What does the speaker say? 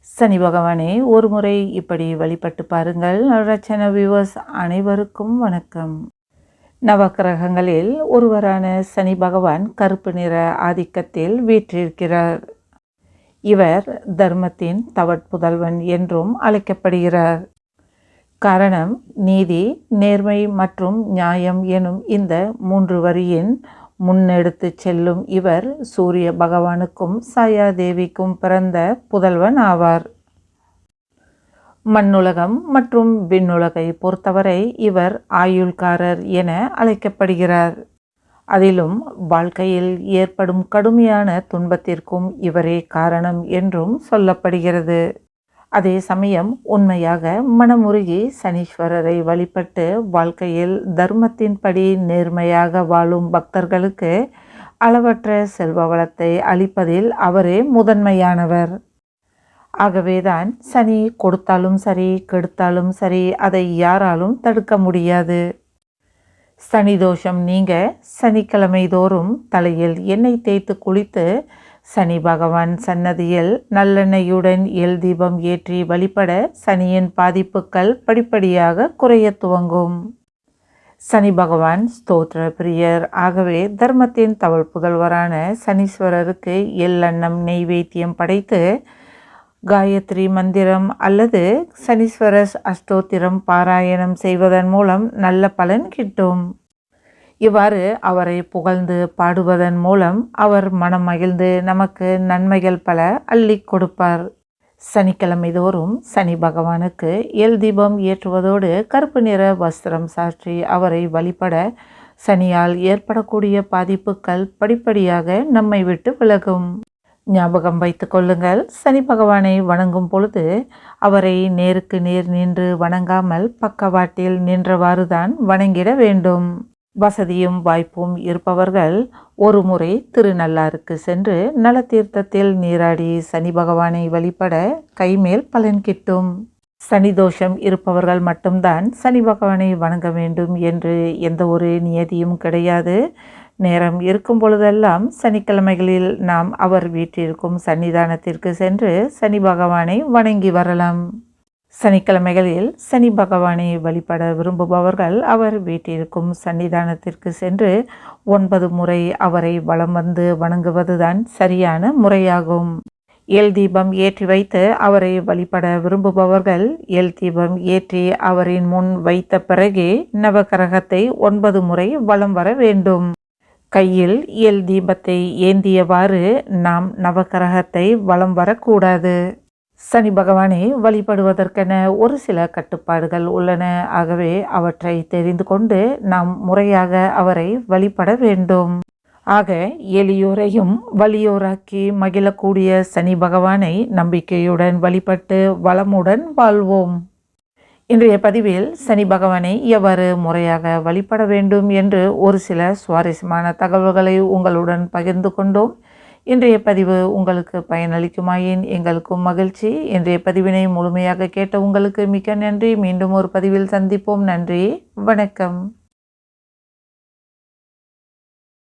சனி பகவானே ஒரு முறை இப்படி வழிபட்டு பாருங்கள். ரச்சன வியூவர்ஸ் அனைவருக்கும் வணக்கம். நவக்கிரகங்களில் ஒருவரான சனி பகவான் கருப்பு நிற ஆதிக்கத்தில் வீற்றிருக்கிறார். இவர் தர்மத்தின் தவட்புதல்வன் என்றும் அழைக்கப்படுகிறார். காரணம் நீதி நேர்மை மற்றும் நியாயம் எனும் இந்த மூன்று வரியின் முன்னெடுத்து செல்லும் இவர் சூரிய பகவானுக்கும் சாயாதேவிக்கும் பிறந்த புதல்வன் ஆவார். மண்ணுலகம் மற்றும் விண்ணுலகை பொறுத்தவரை இவர் ஆயுள்காரர் என அழைக்கப்படுகிறார். அதிலும் வாழ்க்கையில் ஏற்படும் கடுமையான துன்பத்திற்கும் இவரே காரணம் என்றும் சொல்லப்படுகிறது. அதே சமயம் உண்மையாக மனமுருகி சனீஸ்வரரை வழிபட்டு வாழ்க்கையில் தர்மத்தின்படி நேர்மையாக வாழும் பக்தர்களுக்கு அளவற்ற செல்வ வளத்தை அளிப்பதில் அவரே முதன்மையானவர். ஆகவேதான் சனி கொடுத்தாலும் சரி கெடுத்தாலும் சரி அதை யாராலும் தடுக்க முடியாது. சனி தோஷம் நீங்க சனிக்கிழமை தோறும் தலையில் எண்ணெய் தேய்த்து குளித்து சனி பகவான் சன்னதியில் நல்லெண்ணெயுடன் எல் தீபம் ஏற்றி வழிபட சனியின் பாதிப்புகள் படிப்படியாக குறைய துவங்கும். சனி பகவான் ஸ்தோத்திர பிரியர். ஆகவே தர்மத்தின் தவள் புதல்வரான சனீஸ்வரருக்கு எள்ளெண்ணம் நெய்வேத்தியம் படைத்து காயத்ரி மந்திரம் அல்லது சனீஸ்வரஸ் அஷ்டோத்திரம் பாராயணம் செய்வதன் மூலம் நல்ல பலன் கிட்டும். இவ்வாறு அவரை புகழ்ந்து பாடுவதன் மூலம் அவர் மனம் மகிழ்ந்து நமக்கு நன்மைகள் பல அள்ளி கொடுப்பார். சனிக்கிழமை தோறும் சனி பகவானுக்கு எல் தீபம் ஏற்றுவதோடு கருப்பு நிற வஸ்திரம் சாற்றி அவரை வழிபட சனியால் ஏற்படக்கூடிய பாதிப்புகள் படிப்படியாக நம்மை விட்டு விலகும். ஞாபகம் வைத்து கொள்ளுங்கள் சனி பகவானை வணங்கும் பொழுது அவரை நேருக்கு நேர் நின்று வணங்காமல் பக்கவாட்டில் நின்றவாறுதான் வணங்கிட வேண்டும். வசதியும் வாய்ப்பும் இருப்பவர்கள் ஒரு முறை திருநள்ளாருக்கு சென்று நலத்தீர்த்தத்தில் நீராடி சனி பகவானை வழிபட கைமேல் பலன் கிட்டும். சனி தோஷம் இருப்பவர்கள் மட்டும்தான் சனி பகவானை வணங்க வேண்டும் என்று எந்த ஒரு நியதியும் கிடையாது. நேரம் இருக்கும் பொழுதெல்லாம் சனிக்கிழமைகளில் நாம் அவர் வீட்டிற்கும் சன்னிதானத்திற்கு சென்று சனி பகவானை வணங்கி வரலாம். சனிக்கிழமைகளில் சனி பகவானை வழிபட விரும்புபவர்கள் அவர் வீட்டிற்கும் சன்னிதானத்திற்கு சென்று ஒன்பது முறை அவரை வலம் வந்து வணங்குவதுதான் சரியான முறையாகும். எல் தீபம் ஏற்றி வைத்து அவரை வழிபட விரும்புபவர்கள் எல் தீபம் ஏற்றி அவரின் முன் வைத்த பிறகே நவகரகத்தை ஒன்பது முறை வலம் வர வேண்டும். கையில் எல் தீபத்தை ஏந்தியவாறு நாம் நவகரகத்தை வலம் வரக்கூடாது. சனி பகவானை வழிபடுவதற்கென ஒரு சில கட்டுப்பாடுகள் உள்ளன. ஆகவே அவற்றை தெரிந்து கொண்டு நாம் முறையாக அவரை வழிபட வேண்டும். ஆக எளியோரையும் வலியோராக்கி மகிழக்கூடிய சனி பகவானை நம்பிக்கையுடன் வழிபட்டு வளமுடன் வாழ்வோம். இன்றைய பதிவில் சனி பகவானை எவ்வாறு முறையாக வழிபட வேண்டும் என்று ஒரு சில சுவாரஸ்யமான தகவல்களை உங்களுடன் பகிர்ந்து கொண்டோம். இன்றைய பதிவு உங்களுக்கு பயனளிக்குமாயின் எங்களுக்கும் மகிழ்ச்சி. இன்றைய பதிவினை முழுமையாக கேட்ட உங்களுக்கு மிக்க நன்றி. மீண்டும் ஒரு பதிவில் சந்திப்போம். நன்றி. வணக்கம்.